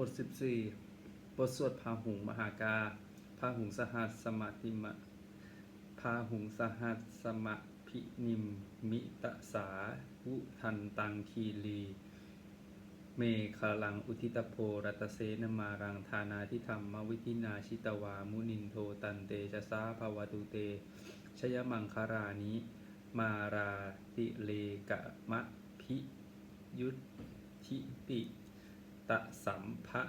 บท 14 บทสวดพาหุงมหากา พาหุงสหัสสมาติมะ พาหุงสหัสสมะพินิม มิตะสาวุทันตังคีลี เมฆลังอุทิตโพรัตเสนมารังธานาทิธรรมวิธินาชิตวามุนินโทตันเตชะสาภาวตุเต ชยมังคารานิมาราติเลกะมะพิยุทธิปิ ตะสัมภะ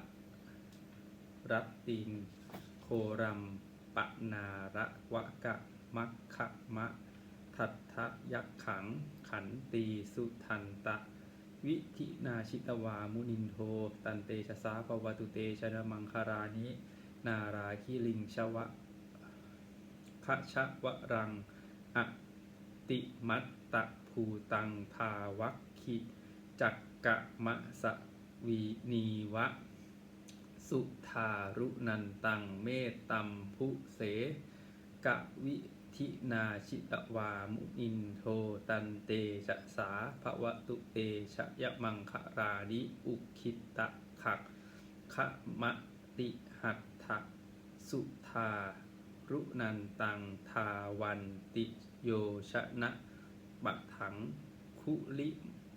รัตตินโครัมปะนาระวะกะมัคคะมะ ทัตทะยักขัง ขันตีสุทันตะ วิธินาชิตวามุนินโท ตันเตชะสาปวัตุเตชนะมังคารานิ นาราคิลิงชวะคะชะวะรังอติมัตตะภูตังภาวัคคิจักกะมะสะ วีนีวะ สุทารุนันตังเมตตัมพุเสกะวิธินาชิตวามุนินโทตันเตชะสาภวตุเตชะยะมังคารานิอุคิตะขักขมติหัตถะสุทารุนันตังทาวันติโยชนะปะถังคุลิ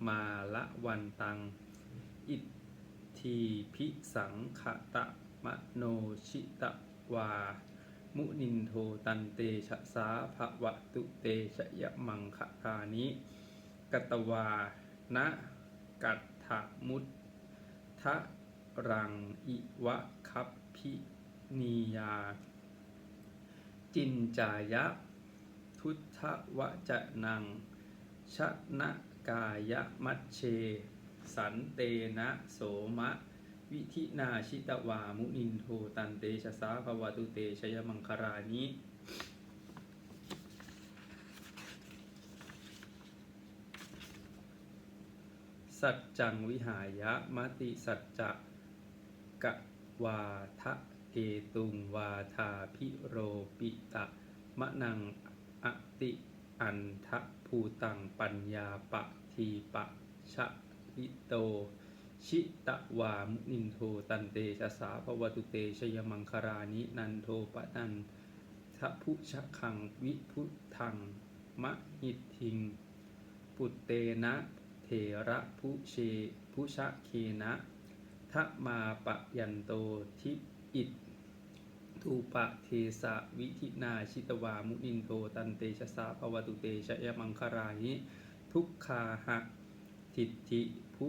มาละวันตัง อิทธีพิสังขตะมะโนชิตะวา มุนินโทตันเตชะสาภวะตุเตชะยะมังคะกานิกตวานะกัตถะมุตทะรังอิวะคัพพินียา จินจายะ ทุตทะวะจะนังชนะกายะมัชเช สันเตนะโสมะ วิธินาชิตวามุนินโทตันเตชะสาภวตุเตชยมังคารานิสัจจังวิหายะมติสัจจะกะวาทะเกตุงวาทาพิโรปิตะมะนังอติอันทะภูตังปัญญาปะทีปะชะ ลิโต ชิตะวามุนินโทตันเตชะสาภวตุเตชยมังคารานินันโทปะนันทะพุชะขังวิพุทังมะหิตทิง ปุตเตนะเถระพุเชพุชะเคนะทะมาปะยันโตทิอิตทูปะเทสะวิธินาชิตวามุนินโทตันเตชะสาภวตุเตชยมังคารานิทุกขาหะ ทิฏฐิพุ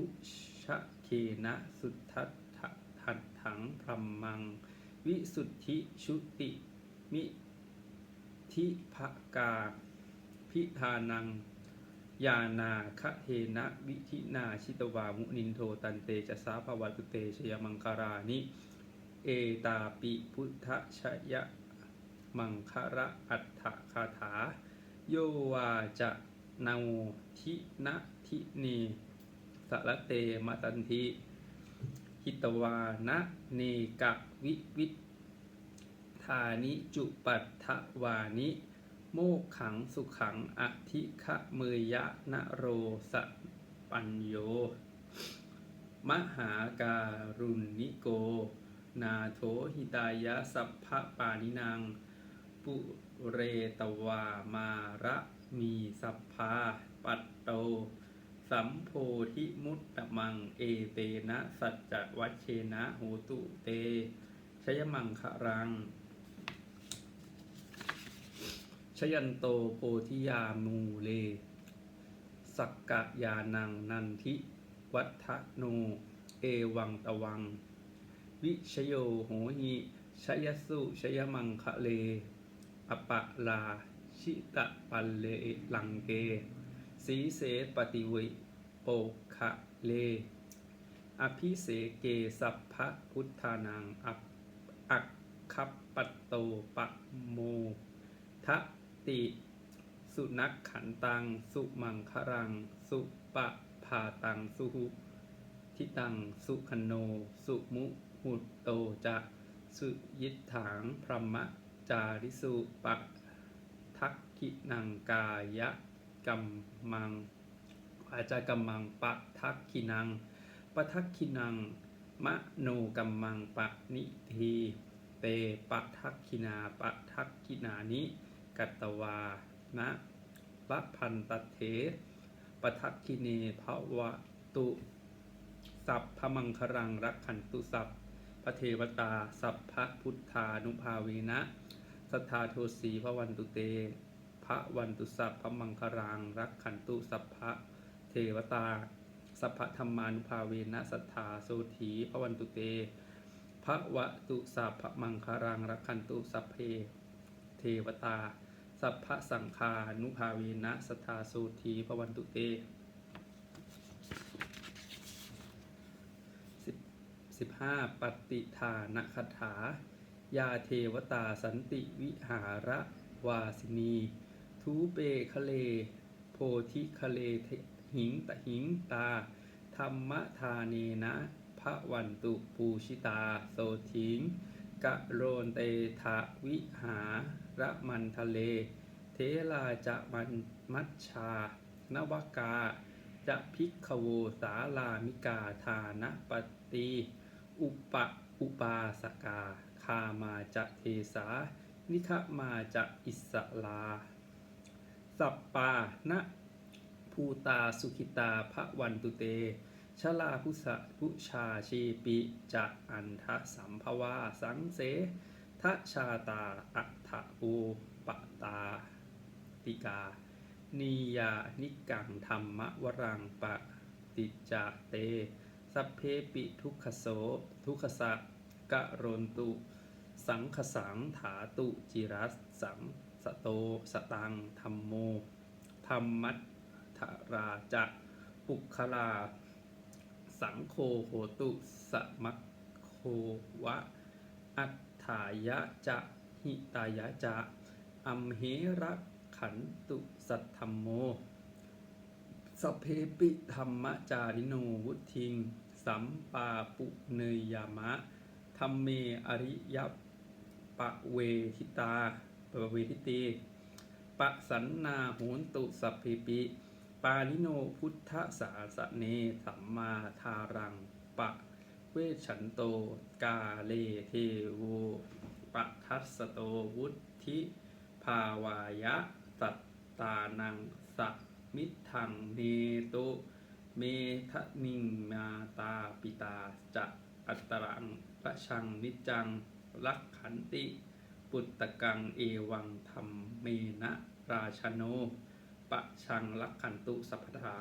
ชะเคนะสุทัตถะทัตถังพรมมัง วิสุทธิชุติ มิทิภกา พิธานัง ยานาคะเทนะวิธินาชิตวามุนินโทตันเตจะสาภวตุเตชยมังคารานิ เอตาปิพุทธชยะมังคาระอัฏฐคาถา โยวาจะนาทินะ ทิเนสระเตมตันทิหิตวานะเนกะวิวิธานิจุปัฏฐวานิ โมกขังสุขังอธิขะเมยะนะโรสปัญโย มหาการุณนิโก นาโถหิตายะสัพพะปานินางปุเรตวามาระมีสัพพาปัตโต สัมโพธิมุตตะมัง เอเตนะ สัจจวัชเชนะโหตุเตชยมังครัง ชยันโตโพธิยามูเล สักกะยานังนันทิวัฒโน เอวังตะวัง วิชโยโหหิชยสุชยมังคะเล อปะลาชิตะปัลเลลังเกสีเสปฏิวิ โปคะเลอภิเสเกสัพพะพุทธานังอัปอักคัปปัตโตปะโมทะติ สุนักขันตัง สุมังครัง สุปะพาตัง สุหุทิตัง สุขโน สุมุหุตโตจะสุยิทถังพรหมจาริสุปะทักขินังกายะกัมมัง อาจากัมมังปะทักขินังปะทักขินัง มะโนกัมมังปะนิทีเตปะทักขินาปะทักขินานิกัตตวานะละพันตเถปะทักขิเนภวะตุสัพพมังครังรักขันตุสัพพระเทวตา สัพพะพุทธานุภาเวนะสัทธาโทสีพระวันตุเต พระวันตุสัพพมังครังรักขันตุสัพพะ เทวตา สัพพธรรมานุภาเวนะสัทธาโสถีพระวันตุเตพระวะตุสัพพมังครังรักขันตุสัพเพ เทวตา สัพพสังฆานุภาเวนะสัทธาโสถีพระวันตุเตสิบห้าปฏิทานคถา ยาเทวตาสันติวิหาระวาสินี ทูเปคะเล โพธิคะเลเท หิงตะหิงตา ธรรมทาเนนะพระวันตุปูชิตา โสถิงกะโรนเตทะวิหาระมันทะเล เทลาจะมันมัชชานวกา จะพิกขโวสาลามิกาทานปตีอุปะอุปาสกา คามาจะเทสา นิคะมาจะอิสลา สัปปานะ ภูตาสุขิตาพระวันตุเต ชลาพุสะพุชาชีปิจะอันทะสัมภวาสังเสทะชาตาอัฏฐูปตาติกานียานิกังธรรมวรังปะติจจเต สัพเพปิทุกขโส ทุกขสะกะโรนตุ สังขสังถาตุจิรัสสังสโต สตังธรรมโม ธรรมัต ถราจะปุคลา สังโฆโหตุสมัคโควะ อัฏฐายะจะหิตายะจะอัมเหระขันตุสัทธรรมโมสพเพปิธรรมจาริโนวุทิง สัมปาปุเนยยามะธรรมเมอริยปะเวทิตาปะเวทิตีปะสันนาโหนตุสัพเพปิ ปาลิโนพุทธสาสเนสัมมาทารัง ปะ เวชันโต กาเลเทโวปะทัสโตวุธิภาวายะสัตตานังสัมิทังเนโตเมทะนิงมาตาปิตาจะอัตตรังประชังนิจจังลักขันติ ปุตตะกังเอวังธรรมเมนะราชโน ปะชังลักขันตุสัพพทา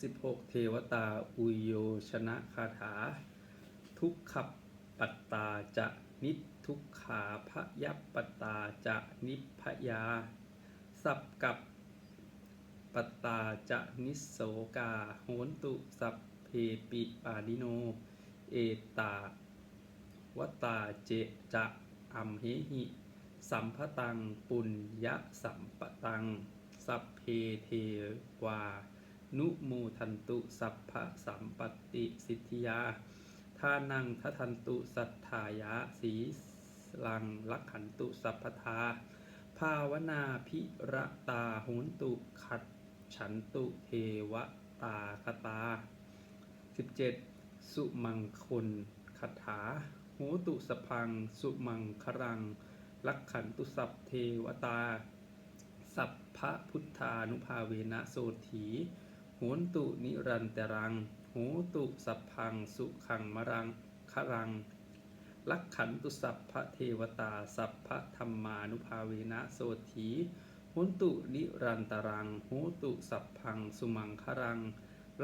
สิบหกเทวตา อุโยชนะคาถา ทุกขับปัตตาจะนิทุกขาพยัปปตาจะนิพยา สับกับปตตาจะนิสโสกา โหนตุสัพเพปิปาดิโน เอตา วตาเจจะอัมเหหิสัมภตังปุญยสัมปตัง สัพเพเทวา นุโมทันตุสัพพะสัมปติสิทธิยาทานังทัทันตุสัทธายะสีลังลักขันตุสัพพทา ภาวนาพิระตาโหนตุขัดฉันตุเทวตาคตา 17. สุมังคลคาถา หตุสพัง สุมังครัง ลักขันตุสัพเทวตา สัพพะพุทธานุภาเวนะโสถีโหนตุนิรันตรังโหตุสัพพัง สุขังมรังครัง ลักขันตุสัพพะเทวตา สัพพะธรรมานุภาเวนะโสถีโหนตุนิรันตรังโหตุสัพพัง สุมังครัง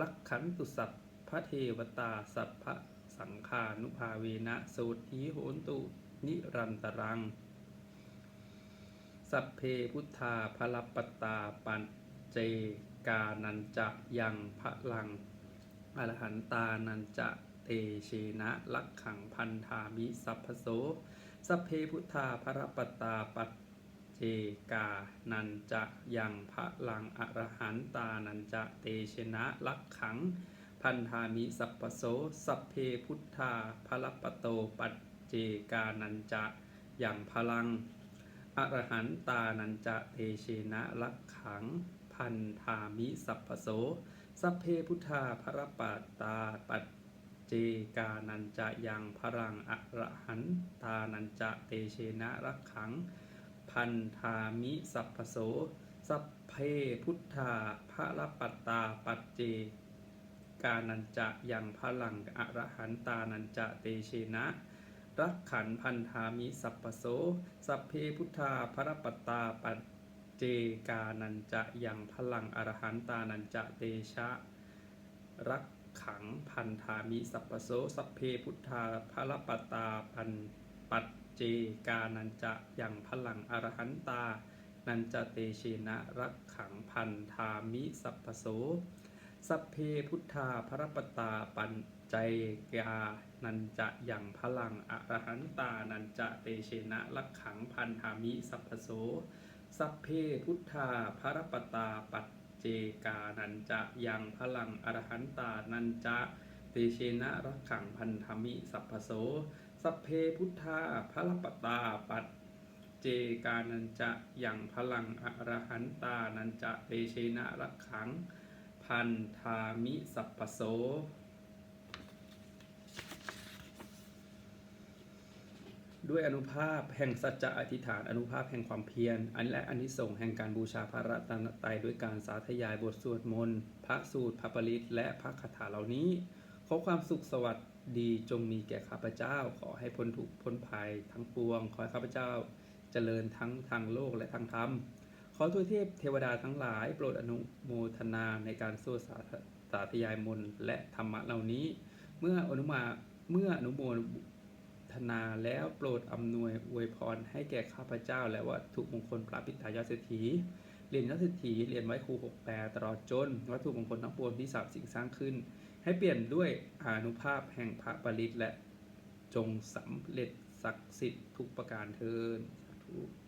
ลักขันตุสัพพะเทวตา สัพพะ สังขานุภาเวนะโสถีโหนตุ นิรันตรัง สัพเพพุทธาพลปตาปัญเจกานันจะยังพระลัง อรหันตานันจะเตเชนะลักขังพันธามิสัพพโส สัพเพพุทธาพระปตตาปัจเจกา นันจะยังพระลังอรหันตานันจะเตเชนะลักขัง พันธามิสัพพโสสัพเพพุทธาพระปโตปัจเจกานันจะอยังพลังอรหันตานันจะเตเชนะรักขัง พันธามิสัพพโสสัพเพพุทธาพระปัตาปัจเจกานันจะยังพรังอรหันตานันจะเตเชนะรักขังพันธามิสัพพโสสัพเพพุทธาพระปตาปัจเจ กานันจะยังพลังอรหันตานันจะเตเชนะรักขันพันธามิสัพพโส สัพเพพุทธาพระปตาปัจเจกานันจะยังพลังอรหันตานันจะเตชะ รักขังพันธามิสัพพโส สัพเพพุทธาพระปตาปันปัจเจกานันจะยังพลังอรหันตา นันจะเตเชนะรักขังพันธามิสัพพโส สัพเพพุทธาพระปตาปัญใจกานันจะอยังพลังอรหันตานันจะเตเชนะลักขังพันธามิสัพพโส สัพเพพุทธาพระปตาปัจเจกานันจะอยังพลังอรหันตานันจะเตเชนะรักขังพันธามิสัพพโส สัพเพพุทธาพระปตาปัจเจกานันจะอยังพลังอรหันตานันจะเตเชนะรักขัง พันธามิสัพพโส ด้วยอนุภาพแห่งสัจจะอธิษฐานอนุภาพแห่งความเพียร อันและอันที่ส่งแห่งการบูชาพระรัตนตรัยด้วยการสาธยายบทสวดมนต์ พระสูตรพระปริตและพระคาถาเหล่านี้ ขอความสุขสวัสดีจงมีแก่ข้าพเจ้า ขอให้พ้นทุกพ้นภัยทั้งปวง ขอให้ข้าพเจ้าเจริญทั้งทางโลกและทางธรรม ขอทุเทพเทวดาทั้งหลายโปรดอนุโมทนาในการสวดสาสาธยายมนและธรรมะเหล่านี้ เมื่ออนุมาเมื่ออนุโมทนาแล้วโปรดอำนวยอวยพรให้แก่ข้าพเจ้า และวัตถุมงคลพระปิตายอดเศรษฐีเหรียญยอดเศรษฐีเหรียญไว้ครูหกแปดตลอดจน วัตถุมงคลทั้งปวงที่สามสิ่งสร้างขึ้น ให้เปลี่ยนด้วยอนุภาพแห่งพระปริตและจงสำเร็จศักดิ์สิทธิ์ทุกประการเทินสาธุ